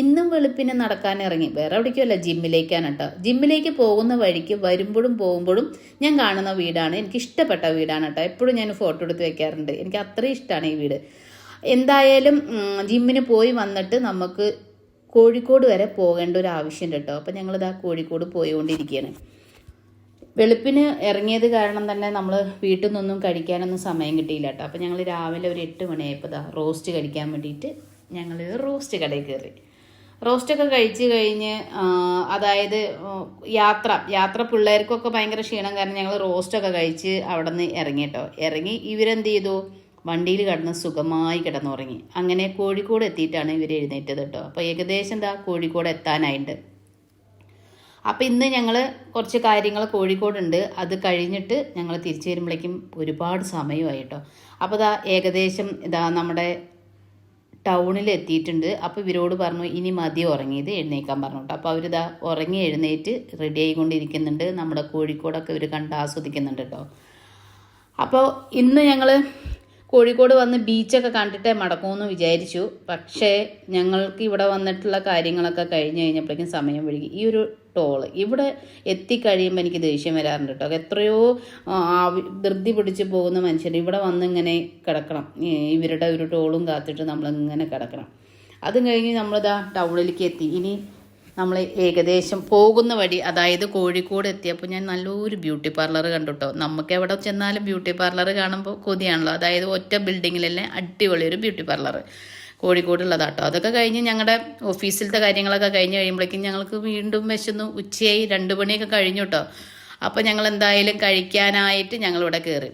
ഇന്നും വെളുപ്പിന് നടക്കാനിറങ്ങി വേറെ എവിടേക്കുമല്ല ജിമ്മിലേക്കാണ് കേട്ടോ. ജിമ്മിലേക്ക് പോകുന്ന വഴിക്ക് വരുമ്പോഴും പോകുമ്പോഴും ഞാൻ കാണുന്ന വീടാണ്. എനിക്ക് ഇഷ്ടപ്പെട്ട വീടാണ് കേട്ടോ. എപ്പോഴും ഞാൻ ഫോട്ടോ എടുത്ത് വെക്കാറുണ്ട്. എനിക്ക് അത്രയും ഇഷ്ടമാണ് ഈ വീട്. എന്തായാലും ജിമ്മിന് പോയി വന്നിട്ട് നമുക്ക് കോഴിക്കോട് വരെ പോകേണ്ട ഒരു ആവശ്യമുണ്ട് കേട്ടോ. അപ്പം ഞങ്ങളിതാ കോഴിക്കോട് പോയിക്കൊണ്ടിരിക്കുകയാണ്. വെളുപ്പിന് ഇറങ്ങിയത് കാരണം തന്നെ നമ്മൾ വീട്ടിൽ നിന്നൊന്നും കഴിക്കാനൊന്നും സമയം കിട്ടിയില്ല കേട്ടോ. അപ്പം ഞങ്ങൾ രാവിലെ ഒരു എട്ട് മണിയായപ്പോൾ റോസ്റ്റ് കഴിക്കാൻ വേണ്ടിയിട്ട് ഞങ്ങൾ റോസ്റ്റ് കടയിൽ കയറി. റോസ്റ്റൊക്കെ കഴിച്ച് കഴിഞ്ഞ് അതായത് യാത്ര. യാത്ര പിള്ളേർക്കൊക്കെ ഭയങ്കര ക്ഷീണം കാരണം ഞങ്ങൾ റോസ്റ്റൊക്കെ കഴിച്ച് അവിടെ നിന്ന് ഇറങ്ങി കേട്ടോ ഇറങ്ങി ഇവരെന്ത് ചെയ്തു? വണ്ടിയിൽ കിടന്ന് സുഖമായി കിടന്നുറങ്ങി. അങ്ങനെ കോഴിക്കോട് എത്തിയിട്ടാണ് ഇവർ എഴുന്നേറ്റത് കേട്ടോ അപ്പോൾ ഏകദേശം എന്താ? കോഴിക്കോട് എത്താനായിട്ടുണ്ട് അപ്പോൾ ഇന്ന് ഞങ്ങൾ കുറച്ച് കാര്യങ്ങൾ കോഴിക്കോടുണ്ട്. അത് കഴിഞ്ഞിട്ട് ഞങ്ങൾ തിരിച്ചു വരുമ്പോഴേക്കും ഒരുപാട് സമയമായി കേട്ടോ അപ്പോൾ ഇതാ ഏകദേശം ഇതാ നമ്മുടെ ടൗണിൽ എത്തിയിട്ടുണ്ട് അപ്പോൾ ഇവരോട് പറഞ്ഞു ഇനി മതി ഉറങ്ങിയത് എഴുന്നേക്കാൻ പറഞ്ഞു കേട്ടോ. അപ്പോൾ അവരിതാ ഉറങ്ങി എഴുന്നേറ്റ് റെഡി ആയിക്കൊണ്ടിരിക്കുന്നുണ്ട്. നമ്മുടെ കോഴിക്കോടൊക്കെ ഇവർ കണ്ട് ആസ്വദിക്കുന്നുണ്ട് കേട്ടോ. അപ്പോൾ ഇന്ന് ഞങ്ങൾ കോഴിക്കോട് വന്ന് ബീച്ചൊക്കെ കണ്ടിട്ടേ മടക്കുമെന്ന് വിചാരിച്ചു. പക്ഷേ ഞങ്ങൾക്ക് ഇവിടെ വന്നിട്ടുള്ള കാര്യങ്ങളൊക്കെ കഴിഞ്ഞ് കഴിഞ്ഞപ്പോഴേക്കും സമയം വഴുകി ഈ ഒരു ടോൾ ഇവിടെ എത്തിക്കഴിയുമ്പോൾ എനിക്ക് ദേഷ്യം വരാറുണ്ട് കേട്ടോ എത്രയോ ധൃതി പിടിച്ച് പോകുന്ന മനുഷ്യർ ഇവിടെ വന്ന് ഇങ്ങനെ കിടക്കണം ഇവരുടെ ഒരു ടോളും കാത്തിട്ട് നമ്മളിങ്ങനെ കിടക്കണം. അതും കഴിഞ്ഞ് നമ്മളിതാ ടൗണിലേക്ക് എത്തി. ഇനി നമ്മൾ ഏകദേശം പോകുന്ന വഴി അതായത് കോഴിക്കോട് എത്തിയപ്പോൾ ഞാൻ നല്ലൊരു ബ്യൂട്ടി പാർലർ കണ്ടു കേട്ടോ നമുക്ക് എവിടെ ചെന്നാലും ബ്യൂട്ടി പാർലർ കാണുമ്പോൾ കൊതിയാണല്ലോ. അതായത് ഒറ്റ ബിൽഡിങ്ങിലല്ലേ അടിപൊളി ഒരു ബ്യൂട്ടി പാർലർ കോഴിക്കോടുള്ളതാട്ടോ. അതൊക്കെ കഴിഞ്ഞ് ഞങ്ങളുടെ ഓഫീസിലത്തെ കാര്യങ്ങളൊക്കെ കഴിഞ്ഞ് കഴിയുമ്പോഴേക്കും ഞങ്ങൾക്ക് വീണ്ടും വിശന്നു ഉച്ചയായി രണ്ട് മണിയൊക്കെ കഴിഞ്ഞു കേട്ടോ അപ്പോൾ ഞങ്ങൾ എന്തായാലും കഴിക്കാനായിട്ട് ഞങ്ങളിവിടെ കയറി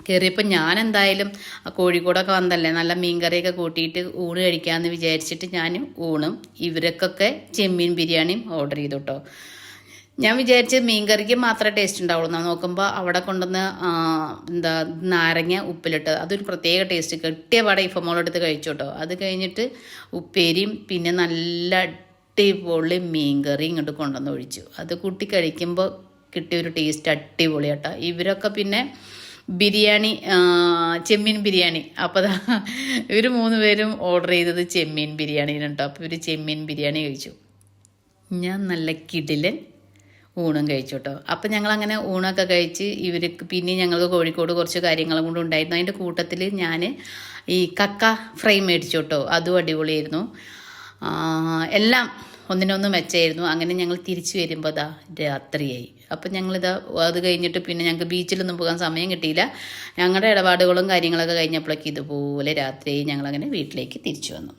കയറിയപ്പോൾ ഞാൻ എന്തായാലും കോഴിക്കോടൊക്കെ വന്നല്ലേ നല്ല മീൻകറിയൊക്കെ കൂട്ടിയിട്ട് ഊണ് കഴിക്കാമെന്ന് വിചാരിച്ചിട്ട് ഞാൻ ഊണും ഇവർക്കൊക്കെ ചെമ്മീൻ ബിരിയാണിയും ഓർഡർ ചെയ്തു കേട്ടോ ഞാൻ വിചാരിച്ച് മീൻകറിക്ക് മാത്രമേ ടേസ്റ്റ് ഉണ്ടാവുള്ളൂ. നോക്കുമ്പോൾ അവിടെ കൊണ്ടുവന്ന് എന്താ നാരങ്ങ ഉപ്പിലിട്ട് അതൊരു പ്രത്യേക ടേസ്റ്റ് കെട്ടിയ പാടെ ഇഫമോളെടുത്ത് കഴിച്ചു കേട്ടോ അത് കഴിഞ്ഞിട്ട് ഉപ്പേരിയും പിന്നെ നല്ല അടിപൊളി മീൻകറി ഇങ്ങോട്ട് കൊണ്ടുവന്ന് ഒഴിച്ചു. അത് കൂട്ടി കഴിക്കുമ്പോൾ കിട്ടിയ ഒരു ടേസ്റ്റ് അടിപൊളി കേട്ടോ ഇവരൊക്കെ പിന്നെ ബിരിയാണി ചെമ്മീൻ ബിരിയാണി. അപ്പോൾ ഇവർ മൂന്ന് പേരും ഓർഡർ ചെയ്തത് ചെമ്മീൻ ബിരിയാണിയാണ് കേട്ടോ അപ്പോൾ ഇവർ ചെമ്മീൻ ബിരിയാണി കഴിച്ചു. ഞാൻ നല്ല കിടിലൻ ഊണും കഴിച്ചു കേട്ടോ അപ്പം ഞങ്ങളങ്ങനെ ഊണൊക്കെ കഴിച്ച് ഇവർക്ക് പിന്നെ ഞങ്ങൾക്ക് കോഴിക്കോട് കുറച്ച് കാര്യങ്ങളും കൂടെ ഉണ്ടായിരുന്നു. അതിന്റെ കൂട്ടത്തിൽ ഞാൻ ഈ കക്ക ഫ്രൈ മേടിച്ചു കേട്ടോ അതും അടിപൊളിയായിരുന്നു. എല്ലാം ഒന്നിനൊന്ന് മെച്ചമായിരുന്നു. അങ്ങനെ ഞങ്ങൾ തിരിച്ചു വരുമ്പോൾ അതാ രാത്രിയായി. അപ്പം ഞങ്ങളിതാ അത് കഴിഞ്ഞിട്ട് പിന്നെ ഞങ്ങൾക്ക് ബീച്ചിലൊന്നും പോകാൻ സമയം കിട്ടിയില്ല. ഞങ്ങളുടെ ഇടപാടുകളും കാര്യങ്ങളൊക്കെ കഴിഞ്ഞപ്പോഴേക്ക് ഇതുപോലെ രാത്രിയായി ഞങ്ങളങ്ങനെ വീട്ടിലേക്ക് തിരിച്ചു വന്നു.